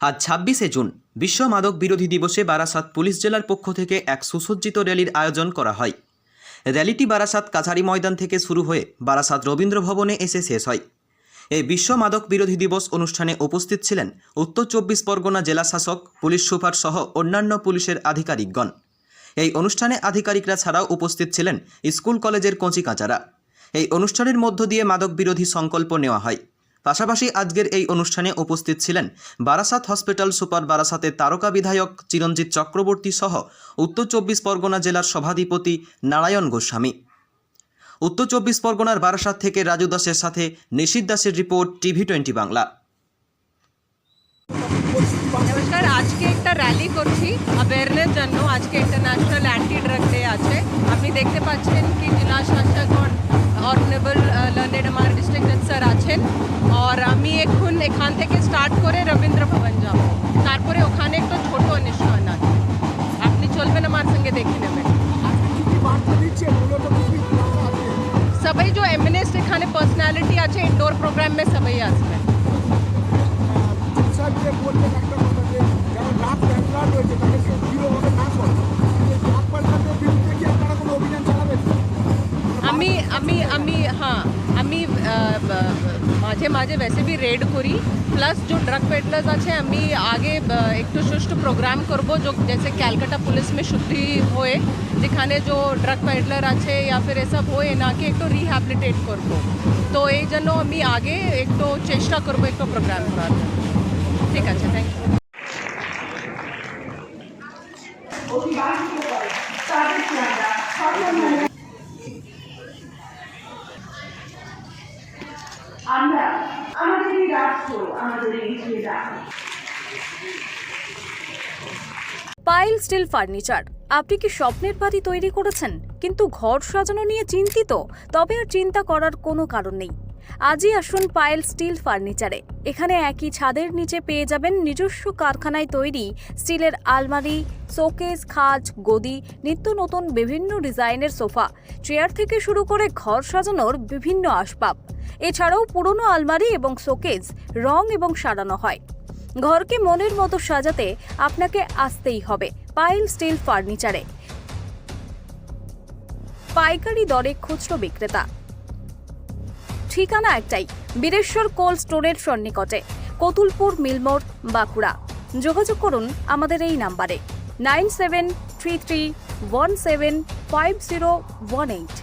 আজ ছাব্বিশে জুন বিশ্ব মাদক বিরোধী দিবসে বারাসাত পুলিশ জেলার পক্ষ থেকে এক সুসজ্জিত র্যালির আয়োজন করা হয়। র্যালিটি বারাসাত কাছারি ময়দান থেকে শুরু হয়ে বারাসাত রবীন্দ্র ভবনে এসে শেষ হয়। এই বিশ্ব মাদক বিরোধী দিবস অনুষ্ঠানে উপস্থিত ছিলেন উত্তর চব্বিশ পরগনা জেলা শাসক, পুলিশ সুপার সহ অন্যান্য পুলিশের আধিকারিকগণ। এই অনুষ্ঠানে আধিকারিকরা ছাড়াও উপস্থিত ছিলেন স্কুল কলেজের কচিকাঁচারা। এই অনুষ্ঠানের মধ্য দিয়ে মাদক বিরোধী সংকল্প নেওয়া হয়। পাশাপাশি আজকের এই অনুষ্ঠানে উপস্থিত ছিলেন বারাসাত হসপিটাল সুপার বারাসাতের তারকা বিধায়ক চিরঞ্জিত চক্রবর্তী সহ উত্তর চব্বিশ পরগনা জেলার সভাধিপতি নারায়ণ গোস্বামী। উত্তর চব্বিশ পরগনার বারাসাত থেকে রাজু দাসের সাথে নিশীত দাসের রিপোর্ট, টিভি টোয়েন্টি বাংলা। নমস্কার, আজকে একটা র্যালি করছি। অ্যাওয়ারনেস জন্য আজকে ইন্টারন্যাশনাল অ্যান্টি ড্রাগ ডে আছে। আপনি দেখতে পাচ্ছেন কি জেলা শাসক অনারেবল লার্নেড আমার ডিস্ট্রিক্ট স্যার আছেন। আর আমি এখন এখান থেকে স্টার্ট করে রবীন্দ্র ভবন যাব। তারপরে ওখানে একটা ছোট অনুষ্ঠান আছে। আপনি চলবেন, আমার সঙ্গে দেখে নেবেন। সবাই যে এমএনএস এখানে পার্সোনালিটি আছে ইনডোর প্রোগ্রাম সবাই আসবেন। আমি আমি আমি হ্যাঁ আমি আহ, ব- মাঝে মাঝে वैसे भी রেড করি প্লাস जो ড্রাগ পেডলার্স আছে আমি আগে আহ, একটু সুষ্ঠু প্রোগ্রাম করব जो जैसे ক্যালকাটা পুলিশ में শুদ্ধি হয়ে যেখানে जो ড্রাগ পেডলার আছে या फिर এসব হয়ে এনাকে একটু রিহ্যাবিলিটেট করব তো এই জন্য আমি আগে একটু চেষ্টা করব একটু প্রোগ্রাম করার জন্য। ঠিক আছে থ্যাংক ইউ আমরা আমাদের রাষ্ট্র আমাদের এগিয়ে পাইল স্টিল ফার্নিচার। আপনি কি স্বপ্নের বাড়ি তৈরি করেছেন? কিন্তু ঘর সাজানো নিয়ে চিন্তিত, তবে আর চিন্তা করার কোনো কারণ নেই। আজই আসুন পায়েল স্টিল ফার্নিচারে। এখানে একই ছাদের নিচে পেয়ে যাবেন নিজস্ব কারখানায় তৈরি স্টিলের আলমারি শোকেস, খাজ, গদি, নিত্য নতুন বিভিন্ন ডিজাইনের সোফা, চেয়ার থেকে শুরু করে ঘর সাজানোর বিভিন্ন আসবাব। এছাড়াও পুরনো আলমারি এবং শোকেস রং এবং সারানো হয়। ঘরকে মনের মতো সাজাতে আপনাকে আসতেই হবে পাইল স্টিল ফার্নিচারে। পাইকারি দরে খুচরো বিক্রেতা। ঠিকানা একটাই, বীরেশ্বর কোল্ড স্টোরের সন্নিকটে, কতুলপুর, মিলমোড়, বাঁকুড়া। যোগাযোগ করুন আমাদের এই নাম্বারে। nine seven three three one seven five zero one eight